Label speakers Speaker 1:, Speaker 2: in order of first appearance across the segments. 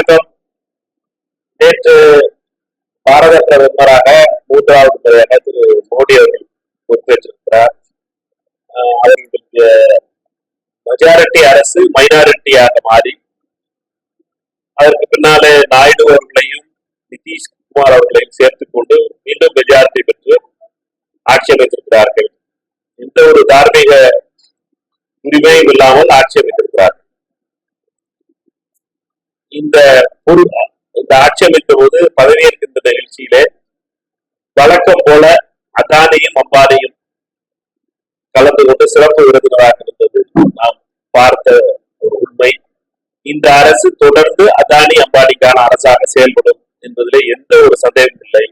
Speaker 1: வணக்கம் நேற்று பாரத பிரதமராக மூன்றாவது முறையாக திரு மோடி அவர்கள் பொறுப்பேற்றிருக்கிறார் அவர்களுடைய மெஜாரிட்டி அரசு மைனாரிட்டியாக மாறி அதற்கு பின்னாலே நாயுடு அவர்களையும் நிதிஷ்குமார் அவர்களையும் சேர்த்துக் கொண்டு மீண்டும் மெஜாரிட்டி பெற்று ஆட்சி அமைத்திருக்கிறார்கள். எந்த ஒரு தார்மீக உரிமையும் இல்லாமல் ஆட்சி அமைத்திருக்கிறார்கள். இந்த பொரு இந்த ஆட்சி அமைத்த போது பதவியேற்கின்ற நிகழ்ச்சியிலே வழக்கம் போல அதானியும் அம்பானியும் கலந்து கொண்டு சிறப்பு விருந்தினராக இருந்தது. நாம் பார்த்த ஒரு உண்மை. இந்த அரசு தொடர்ந்து அதானி அம்பானிக்கான அரசாக செயல்படும் என்பதில் எந்த ஒரு சந்தேகமும் இல்லை.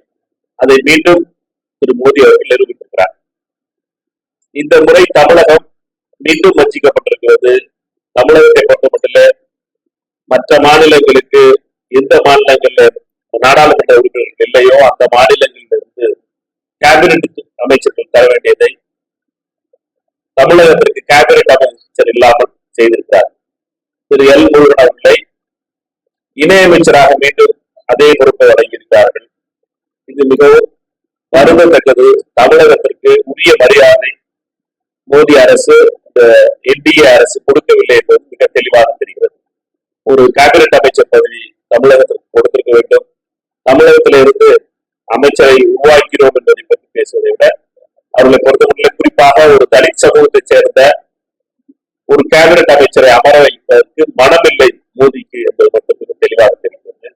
Speaker 1: அதை மீண்டும் திரு மோடி அவர்கள் நிரூபித்திருக்கிறார். இந்த முறை தமிழகம் மீண்டும் வச்சிக்கப்பட்டிருக்கிறது தமிழகத்தை பொறுத்தமட்டில் மற்ற மாநிலங்களுக்கு எந்த மாநிலங்கள்ல நாடாளுமன்ற உறுப்பினர்கள் இல்லையோ அந்த மாநிலங்களில் இருந்து கேபினெட் அமைச்சர்கள் தர வேண்டியதை தமிழகத்திற்கு கேபினெட் அமைச்சர் இல்லாமல் செய்திருக்கிறார். திரு எல் முருகன் அவர்களை இணையமைச்சராக மீண்டும் அதே பொறுப்பை வழங்கியிருக்கிறார்கள். இது மிகவும் வருந்தத்தக்கது. தமிழகத்திற்கு உரிய மரியாதை மோடி அரசு இந்த என்டிஏ அரசு கொடுக்கவில்லை என்பது மிக தெளிவாக தெரிகிறது. ஒரு கேபினெட் அமைச்சர் பதவி தமிழகத்திற்கு கொடுத்திருக்க வேண்டும். தமிழகத்திலிருந்து அமைச்சரை உருவாக்கிறோம் என்பதை பற்றி பேசுவதை விட அவர்களை பொறுத்தமட்டில் குறிப்பாக ஒரு தலித் சமூகத்தைச் சேர்ந்த ஒரு கேபினெட் அமைச்சரை அமர வைப்பதற்கு மனமில்லை மோதிக்கு என்பது மட்டும் மிக தெளிவாக தெரிகிறது.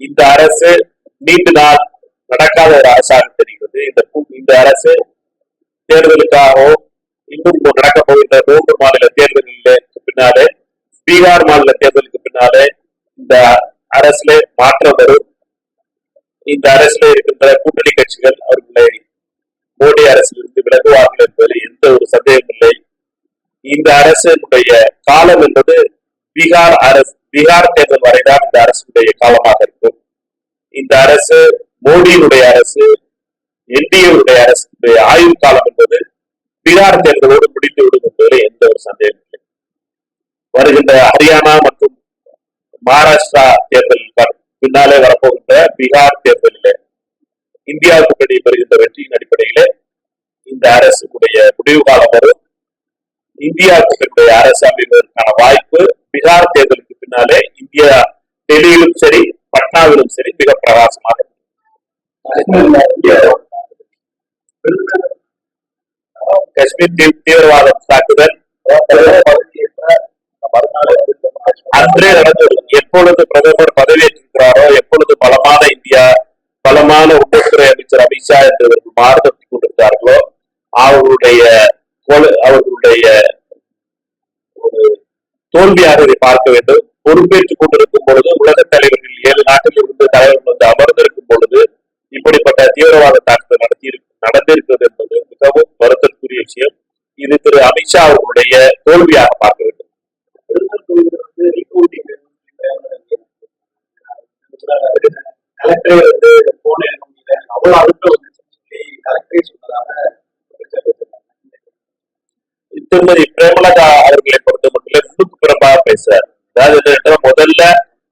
Speaker 1: இந்த அரசு நீண்ட நாள் நடக்காத ஒரு அரசாக தெரிகிறது. இந்த இந்த அரசு தேர்தலுக்காகவும் இன்னும் நடக்க போகின்ற மூன்று மாநில தேர்தலிலே பின்னாலே பீகார் மாநில தேர்தலுக்கு பின்னாலே இந்த அரசுல மாற்றம் வரும். இந்த அரசுல இருக்கின்ற கூட்டணி கட்சிகள் அவர்களை மோடி அரசிலிருந்து விலகுவார்கள் என்பதில் எந்த ஒரு சந்தேகமும் இல்லை. இந்த அரசினுடைய காலம் என்பது பீகார் அரசு பீகார் தேர்தல் வரைதான் இந்த அரசுடைய காலமாக இருக்கும். இந்த அரசு மோடியினுடைய அரசு என்டிஏவுடைய அரசுடைய ஆயுள் காலம் என்பது பீகார் தேர்தலோடு முடிந்து விடும் என்பதில் எந்த ஒரு சந்தேகம் வருகின்ற ஹரியானா மற்றும் மகாராஷ்டிரா தேர்தல் வர- பின்னாலே வரப்போகின்ற பீகார் தேர்தலிலே இந்தியாவுக்கு கூட்டணி பெறுகின்ற வெற்றியின் அடிப்படையிலே இந்த அரசுடைய முடிவு காலம் வரும். இந்தியாவுக்கு கூட்டணியுடைய அரசு அமைவதற்கான வாய்ப்பு பீகார் தேர்தலுக்கு பின்னாலே இந்தியா டெல்லியிலும் சரி பட்னாவிலும் சரி மிக பிரகாசமாக காஷ்மீர் தீவிரவாதம் தீவிரவாத தாக்குதல் அன்றே நடந்தது எப்பொழுது பிரதமர் பதவியேற்றிருக்கிறாரோ எப்பொழுது பலமான இந்தியா பலமான உள்துறை அமைச்சர் அமித்ஷா என்பவர்கள் மாறுதட்டி கொண்டிருந்தார்களோ அவர்களுடைய அவர்களுடைய ஒரு தோல்வியாக இதை பார்க்க வேண்டும். பொறுப்பேற்றுக் கொண்டிருக்கும் பொழுது உலக தலைவர்கள் ஏழு நாட்டில் இருந்து தலைவர்கள் வந்து அமர்ந்திருக்கும் பொழுது இப்படிப்பட்ட தீவிரவாத தாக்குதல் நடத்தி நடந்திருக்கிறது என்பது மிகவும் வருத்தத்துக்குரிய விஷயம். இது திரு அமித்ஷா அவர்களுடைய தோல்வியாக பார்க்க வேண்டும்
Speaker 2: கலெக்டரே வந்து போன அவ்வளவு அழுத்தம் வந்து சொல்லி கலெக்டரே சொன்னதாக
Speaker 1: திருமதி பிரேமலதா அவர்களை பொறுத்த மட்டும் முன்னுக்கு பிறப்பாக பேசுறார் அதாவது முதல்ல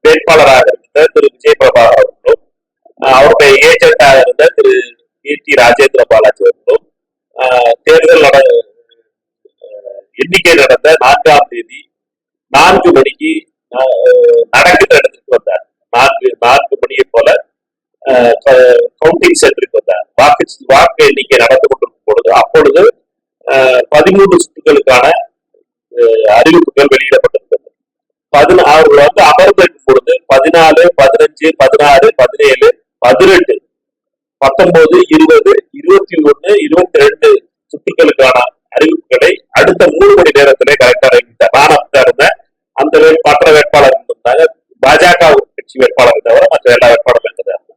Speaker 1: வேட்பாளராக இருந்த திரு விஜய் பிரபா அவர்களும் அவருடைய ஏஜென்டாக இருந்த திரு கீர்த்தி ராஜேந்திர பாலாஜி அவர்களும் ஆஹ், தேர்தல் எண்ணிக்கை நடந்த நான்காம் தேதி நான்கு மணிக்கு நடக்கிற இடத்துக்கு வந்தார். நான்கு நான்கு மணியை போல கவுண்டிங் சென்டருக்கு வந்தார். வாக்கு வாக்கு எண்ணிக்கை நடந்து கொண்டிருக்கும் பொழுது அப்பொழுது ஆஹ், பதிமூன்று சுற்றுகளுக்கான அறிவிப்புகள் வெளியிடப்பட்டிருந்தது. பதினா அவர்கள் வந்து அமர்ந்திருக்கும் பொழுது பதினாலு பதினஞ்சு பதினாறு பதினேழு பதினெட்டு பத்தொன்பது இருபது இருபத்தி ஒண்ணு இருபத்தி ரெண்டு சுற்றுகளுக்கான அறிவிப்புகளை அடுத்த மூணு மணி நேரத்திலே கரெக்டாக மாத்திர மற்ற வேட்பாளர் இருந்தாங்க பாஜக கட்சி வேட்பாளர் தவிர மற்ற எல்லா வேட்பாளர்களும் இருந்தாங்க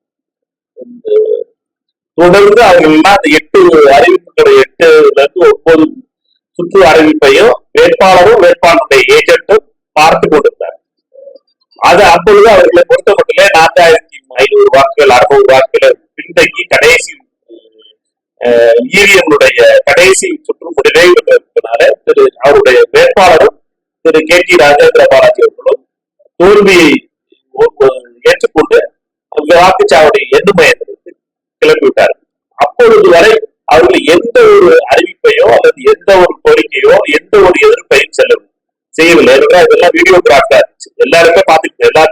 Speaker 1: தொடர்ந்து அவர்கள்லாம் அந்த எட்டு அறிவிப்புகள் எட்டுல இருந்து ஒன்பது சுற்று அறிவிப்பையும் வேட்பாளரும் வேட்பாளருடைய ஏஜென்ட்டும் பார்த்து கொண்டிருந்தார் அது அப்பொழுது அவர்களை பொறுத்த மட்டும் நான்காயிரத்தி ஐநூறு வாக்குகள் அறுநூறு வாக்குகள் பின்தங்கி கடைசி ஈவிஎம்னுடைய கடைசி சுற்று முடிவே இருப்பதனால திரு அவருடைய வேட்பாளரும் திரு கே டி ராஜேந்திர பாலாஜி அவர்களும் தோல்வியை ஏற்றுக்கொண்டு அந்த வாக்குச்சாவடி எண்ணும் மையத்திற்கு கிளப்பி அப்பொழுது வரை அவர்கள் எந்த ஒரு அறிவிப்பையோ அல்லது எந்த ஒரு கோரிக்கையோ எந்த ஒரு எதிர்ப்பையும் செல்லவும் செய்யவில்லை. என்றால் இதெல்லாம் வீடியோகிராஃப்டா இருந்துச்சு. எல்லாருமே பார்த்துக்கிட்டு எல்லா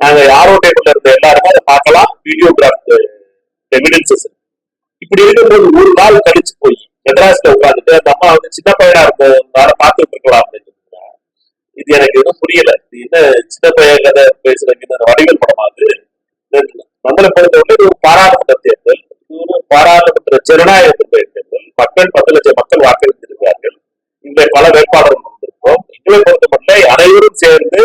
Speaker 1: நாங்க யாரோ டேபிள்ல இருந்த எல்லாருமே அதை பார்க்கலாம். வீடியோகிராஃப் எவிடன்சஸ் இப்படி இருக்கும்போது ஒரு நாள் கழிச்சு போய் மெட்ராஸ்ல உட்காந்துட்டு அந்த அம்மா வந்து சின்ன பையனா இருந்ததுனால பார்த்துட்டு இருக்கலாம் அப்படின்னு இது எனக்கு எதுவும் புரியல. இது என்ன சின்ன பையன் கதை பேசுறதுக்கு வடிவல் வடிவல் படமாது நம்மளை பொறுத்தவரை இது ஒரு பாராளுமன்ற தேர்தல். ஒரு பாராளுமன்ற ஜனநாயக தேர்தல். மக்கள் பத்து லட்சம் மக்கள் வாக்களித்திருக்கிறார்கள் இந்த பல வேட்பாளர்கள் வந்திருக்கோம் எங்களை பொறுத்தமட்டில் அனைவரும் சேர்ந்து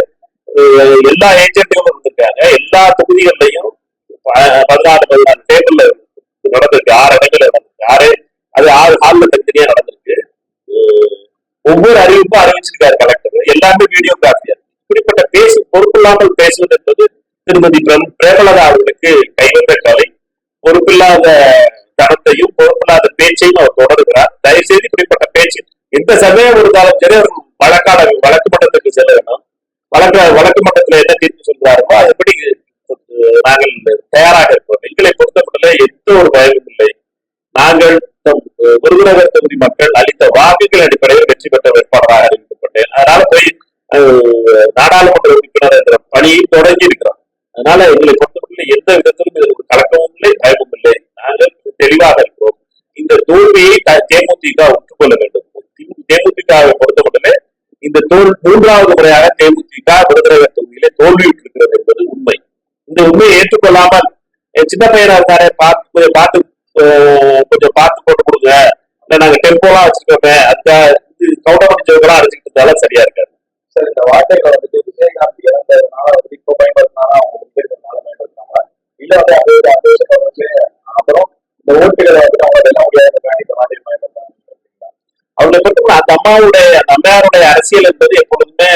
Speaker 1: எல்லா ஏஜென்ட்களும் இருந்திருக்காங்க எல்லா தொகுதிகள்லையும் ப- பதினாறு பதினாறு டேபிள்ல நடந்திருக்கு. ஆறு இடங்கள்ல நடந்திருக்கு. ஆறு அது ஆறு ஹால்ல தனித்தனியா நடந்திருக்கு. ஒவ்வொரு அறிவிப்பும் அறிவிச்சிருக்காரு கலெக்டர் எல்லாமே வீடியோகிராஃபியர் குறிப்பிட்ட பேசு பொறுப்பில்லாமல் பேசுவது என்பது திருமதி பிரேமலதா அவர்களுக்கு கைவந்த கலை. பொறுப்பில்லாத தனத்தையும் பொறுப்பில்லாத பேச்சையும் அவர் தொடர்கிறார். தயவு செய்து இப்படிப்பட்ட பேச்சு. எந்த சமயம் இருந்தாலும் சரி அவர் வழக்காட வழக்கு மன்றத்துக்கு செல்ல வேண்டும் வழக்கு வழக்கு மன்றத்துல என்ன தீர்ப்பு சொல்றாருமோ அதுபடி நாங்கள் தயாராக இருக்கிறோம். எங்களை பொறுத்தமட்டில் எந்த ஒரு பயமும் இல்லை. நாங்கள் விருதுநகர் தொகுதி மக்கள் அளித்த வாக்குகள் அடிப்படையில் வெற்றி பெற்ற வேட்பாளராக அறிவிக்கப்பட்டேன் அதனால போய் நாடாளுமன்ற உறுப்பினர் என்ற பணியை தொடங்கி இருக்கிறோம். அதனால எங்களை பொறுத்தவரையில் எந்த விதத்திலும் இது ஒரு கலக்கமும் இல்லை பயமும் இல்லை. நாங்கள் தெளிவாக இருக்கிறோம். இந்த தோல்வியை தேமுதிக ஒற்றுக்கொள்ள வேண்டும். தி- தேமுதிகவை பொறுத்தமட்டிலே இந்த தோல் மூன்றாவது முறையாக தேமுதிக விருதுநகர் தொகுதியிலே தோல்வியுற்றிருக்கிறது என்பது உண்மை. இந்த உண்மையை ஏற்றுக்கொள்ளாமல் சின்ன பையனா இருக்காரே பார்த்து கொஞ்சம் பார்த்து கொஞ்சம் பார்த்து போட்டு கொடுங்க. இல்ல நாங்க டெம்போலாம் வச்சிருக்கோமே அந்த கவுண்டர் முடிச்சவங்களாம் அடிச்சுக்கிட்டு இருந்தாலும் சரியா இருக்காது.
Speaker 2: சார் இந்த வார்த்தைகளை வந்துட்டு விஜயகாந்த் இறந்ததுனால வந்து இப்போ பயன்படுத்தினாலும் அவங்க முக்கியத்துவனால பயன்படுத்தினாங்க இல்ல வந்து அது ஒரு வந்து அப்புறம் இந்த ஓட்டுகளை வந்துட்டு அவங்க எல்லாம் முடியாத இந்த மாதிரி பயன்படுத்தாங்க
Speaker 1: அவங்களை பொறுத்தவரை அந்த அம்மாவுடைய அந்த அம்மையாருடைய அரசியல் என்பது எப்பொழுதுமே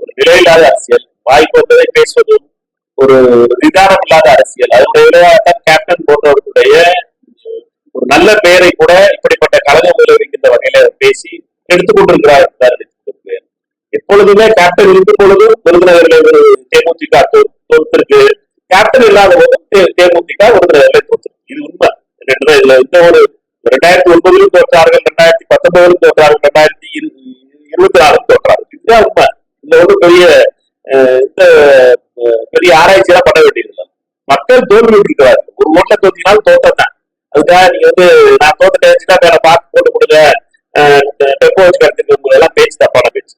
Speaker 1: ஒரு நிலையில்லாத அரசியல். வாய்ப்பு வந்ததை பேசுவதும் ஒரு நிதானம் இல்லாத அரசியல். அதனுடைய விளையாட்டம் கேப்டன் போன்றவர்களுடைய ஒரு நல்ல பெயரை கூட இப்படிப்பட்ட கழகம் விளைவிக்கின்ற வகையில பேசி எடுத்துக்கொண்டிருக்கிறார் எப்பொழுதுமே கேப்டன் இருக்கும் பொழுது விருதுநகரில் ஒரு தேமுதிக தோ- கேப்டன் இல்லாத போது தே- தேமுதிக விருதுநகர்ல தோற்றிருக்கு இது உண்மை. ரெண்டு இதுல இந்த ஒரு ரெண்டாயிரத்தி ஒன்பதிலும் தோற்றார்கள் ரெண்டாயிரத்தி பத்தொன்பதிலும் தோற்றார்கள் ரெண்டாயிரத்தி இரு- இருபத்தி நாலும் தோற்றார்கள். இதுதான் உண்மை. இந்த ஒரு பெரிய இந்த பெரிய ஆராய்ச்சியெல்லாம் பண்ண வேண்டியதில்லை. மக்கள் தோல்வி இருக்கிறார்கள் ஒரு ஓட்ட தோத்தினால் தோத்ததான் அதுக்காக நீங்க வந்து நான் தோத்த டேச்சுன்னா வேற பார்த்து போட்டு கொடுங்க. வச்சு கற்றுக்கு எல்லாம் பேச்சு தப்பான பேச்சு.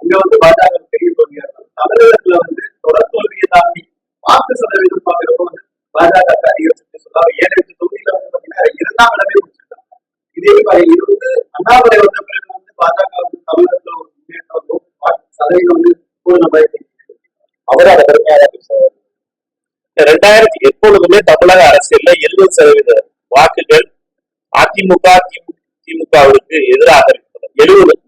Speaker 2: அங்க வந்து பாஜக பெரிய இருக்கும். தமிழகத்துல வந்து தொடர் தோல்வியை தாண்டி வாக்கு சதவீதம் பாக்குறப்போ வந்து பாஜக அதிகரிச்சு சொல்லாம ஏழு எட்டு தொகுதியில வந்து பாத்தீங்கன்னா இரண்டாம் இடமே முடிச்சிருக்காங்க இதே மாதிரி இது வந்து அண்ணாமலை வந்த பிறகு வந்து பாஜக வந்து தமிழகத்துல ஒரு முன்னேற்றம் வாக்கு சதவீதம் வந்து பூர்ண பயத்தை
Speaker 1: அவர் அதை பெருமையாக பேசுவார். ரெண்டாயிரத்தி எப்பொழுதுமே தமிழக அரசியல்ல எழுபது சதவீத வாக்குகள் அதிமுக திமு- திமுகவிற்கு எதிராக இருக்கிறது. எழுபது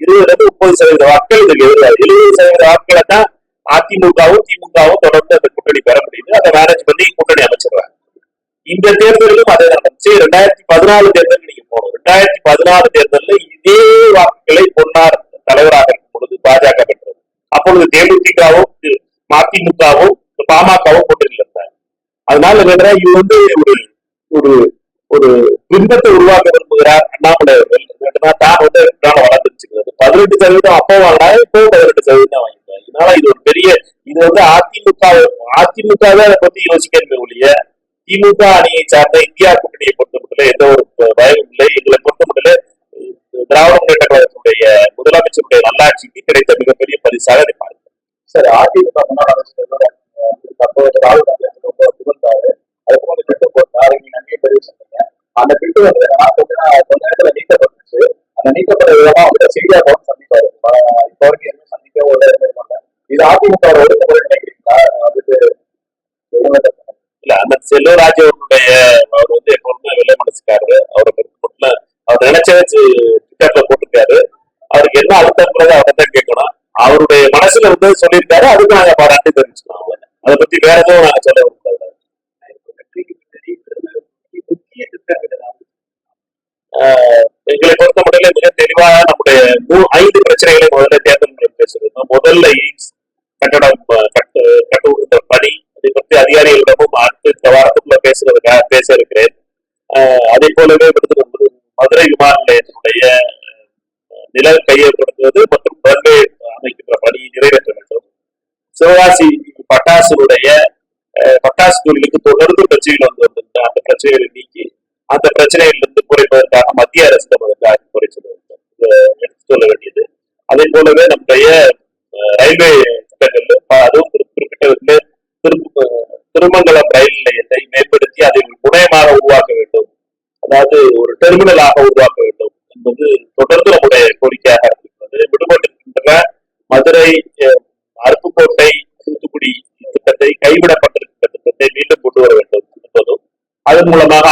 Speaker 1: இருபது முப்பது சதவீத வாக்குகள் இதுக்கு எதிராக. எழுபது சதவீத வாக்குகளை தான் அதிமுகவும் திமுகவும் தொடர்ந்து அந்த கூட்டணி பெற முடியுது. அதை மேனேஜ் பண்ணி கூட்டணி அமைச்சிடுறாங்க இந்த தேர்தலிலும் அதே நடந்துச்சு ரெண்டாயிரத்தி பதினாலு தேர்தல் நீங்க போகணும். ரெண்டாயிரத்தி பதினாலு தேர்தலில் இதே வாக்குகளை பொன்னார் தலைவராக இருக்கும் பொழுது பாஜக பெற்றது. அப்பொழுது தேமுதிகவும் மதிமுகவும் பாமகவும் கூட்டணியில் இருந்தாங்க. அதனால என்னன்னா இது வந்து ஒரு ஒரு ஒரு பிம்பத்தை உருவாக்க விரும்புகிறார் அண்ணாமலை அவர்கள் தான் வந்து இப்படியான வளர்ந்துருச்சுக்கிறது பதினெட்டு சதவீதம் அப்போ வாங்கினா இப்போ பதினெட்டு சதவீதம் வாங்கிட்டாங்க இதனால இது ஒரு பெரிய இது வந்து அதிமுக அதிமுக அதை பத்தி யோசிக்கணுமே ஒழிய திமுக அணியை சார்ந்த இந்தியா கூட்டணியை பொறுத்தமட்டில எந்த ஒரு பயமும் இல்லை. எங்களை பொறுத்தமட்டில திராவிட முன்னேற்ற கழகத்தினுடைய முதலமைச்சருடைய நல்லாட்சிக்கு கிடைத்த மிகப்பெரிய பரிசாக அதை பார்க்கிறேன்
Speaker 2: சார் அதிமுக முன்னாள் அமைச்சர்களோட தற்போது ராகுல் காந்தி ரொம்ப புகழ்ந்தாரு அதுக்கு வந்து திட்டம் போட்டாரு நீங்க நன்றியை பதிவு சொன்னீங்க அந்த திட்டம் வந்து என்னன்னா கொஞ்ச கொஞ்ச நேரத்துல நீக்கப்பட்டுச்சு அவரை நீக்கப்பட்ட விதமா வந்து சந்திப்பாரு. ஆஹ் இப்போ வரைக்கும் எதுவும் சந்திக்க ஒரு இது அதிமுக ஒடுக்க போய் நினைக்கிறீங்களா? அதுக்கு
Speaker 1: இல்ல அந்த செல்வராஜ் அவருடைய அவர் வந்து எப்பவுமே வெள்ளை மனசுக்காரு அவரை பொறுத்தமட்டில் அவர் நினைச்ச ட்விட்டர்ல போட்டிருக்காரு. அவருக்கு என்ன அர்த்தம்ன்றத அவர் தான் கேட்கணும். அவருடைய மனசுல வந்து சொல்லியிருக்காரு அதுக்கு நாங்க பாராட்டி தெரிஞ்சுக்கணும் அவ்வளவுதான். அதை பத்தி வேற எதுவும் நாங்க சொல்ல எங்களை பொறுத்த முறையில மிக தெளிவாக நம்முடைய ஐந்து பிரச்சனைகளை முதல்ல தேர்தல் மூலம் பேசுகிறோம் முதல்ல எய்ம்ஸ் கட்டடம் அஹ், கட்டு கட்டுகின்ற பணி அதை பற்றி அதிகாரிகளிடமும் அடுத்த இந்த வாரத்துக்குள்ள பேசுறதுக்காக பேச இருக்கிறேன் அதே போலவே விருதுநகர் மதுரை விமான நிலையத்தினுடைய நில கையப்படுத்துவது மற்றும் ரன்வே அமைக்கின்ற பணி நிறைவேற்ற வேண்டும். சிவகாசி பட்டாசுடைய பட்டாசு தொழிலுக்கு தொடர்ந்து பிரச்சனைகள் வந்து வந்திருந்த அந்த பிரச்சனைகளை நீக்கி அந்த பிரச்சனையிலிருந்து குறைப்பதற்காக மத்திய அரசு அதற்காக குறை எடுத்து சொல்ல வேண்டியது. அதே போலவே நம்முடைய ரயில்வே திட்டங்கள் அதுவும் குறிப்பிட்ட விதத்தில் திரு திருமங்கலம் ரயில் நிலையத்தை மேம்படுத்தி அதை ஒரு முனையமாக உருவாக்க வேண்டும். அதாவது ஒரு டெர்மினலாக உருவாக்க வேண்டும் என்பது தொடர்ந்து நம்முடைய கோரிக்கையாக இருக்கிறது விடுபட்டிருக்கின்ற மதுரை அருப்புக்கோட்டை தூத்துக்குடி திட்டத்தை கைவிடப்பட்டிருக்கின்ற திட்டத்தை மீண்டும் கொண்டு வர வேண்டும் என்பதும் அதன் மூலமாக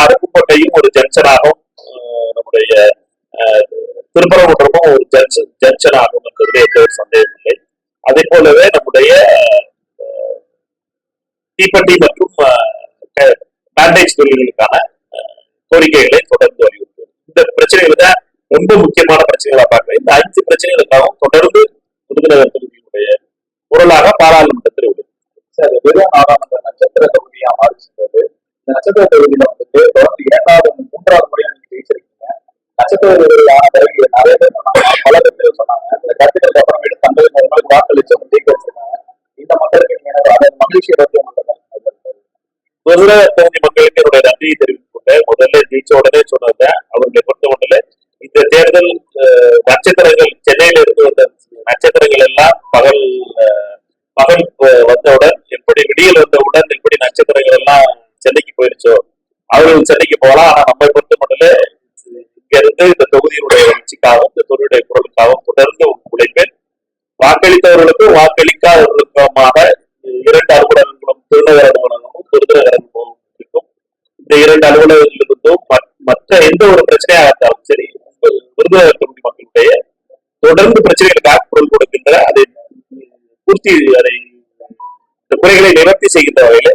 Speaker 1: திருப்பரங்குன்றமும் ஒரு ஜங்ஷன் ஜங்ஷன் ஆகும் என்பதில் எந்த ஒரு சந்தேகம் இல்லை. அதே போலவே நம்முடைய அஹ், தீப்பெட்டி மற்றும் பேண்டேஜ் தொழில்களுக்கான கோரிக்கைகளை தொடர்ந்து வலியுறுத்தும் இந்த பிரச்சனைகளை தான் ரொம்ப முக்கியமான பிரச்சனைகளா பார்க்கிறேன். இந்த அஞ்சு பிரச்சனைகளுக்காகவும் தொடர்ந்து விருதுநகர் தொகுதியினுடைய குரலாக பாராளுமன்றத்தில் உள்ளது.
Speaker 2: சார் வெறும் நாடாளுமன்ற நட்சத்திர தொகுதியா மாறிச்சிருந்தது இந்த நட்சத்திர தொகுதியில வந்துட்டு தொடர்ந்து இரண்டாவது மூன்றாவது முறையா நீங்க ஜெயிச்சிருக்கீங்க. நட்சத்திர என்ன
Speaker 1: தொகுதி மக்களுக்கு என்னுடைய நன்றியை தெரிவித்துக் கொண்டு முதல்ல ஜெயிச்ச உடனே சொன்னது அவர்களை பொறுத்தமட்டில் இந்த தேர்தல் நட்சத்திரங்கள் சென்னையில இருந்து வந்த நட்சத்திரங்கள் எல்லாம் பகல் பகல் வந்தவுடன் எப்படி விடியல் வந்தவுடன் எப்படி நட்சத்திரங்கள் எல்லாம் சென்னைக்கு போயிருச்சோ அவர்கள் சென்னைக்கு போகலாம். ஆனா நம்மை பொறுத்த மட்டும் இங்க இருந்து இந்த தொகுதியினுடைய வளர்ச்சிக்காகவும் இந்த தொழிலுடைய குரலுக்காகவும் தொடர்ந்து உழைப்பேன். வாக்களித்தவர்களுக்கும் வாக்களிக்காதவர்களுக்குமாக இரண்டு அலுவலகங்களும் திருநகர் அலுவலகமும் விருதுநகர் அலுவலகமும் இருக்கும் இந்த இரண்டு அலுவலகங்களிலிருந்தும் மற்ற எந்த ஒரு பிரச்சனையாக இருந்தாலும் சரி விருதுநகர் தொகுதி மக்களுடைய தொடர்ந்து பிரச்சனைகளுக்காக குரல் கொடுக்கின்ற அதை பூர்த்தி அதை இந்த குறைகளை நிவர்த்தி செய்கின்ற வகையில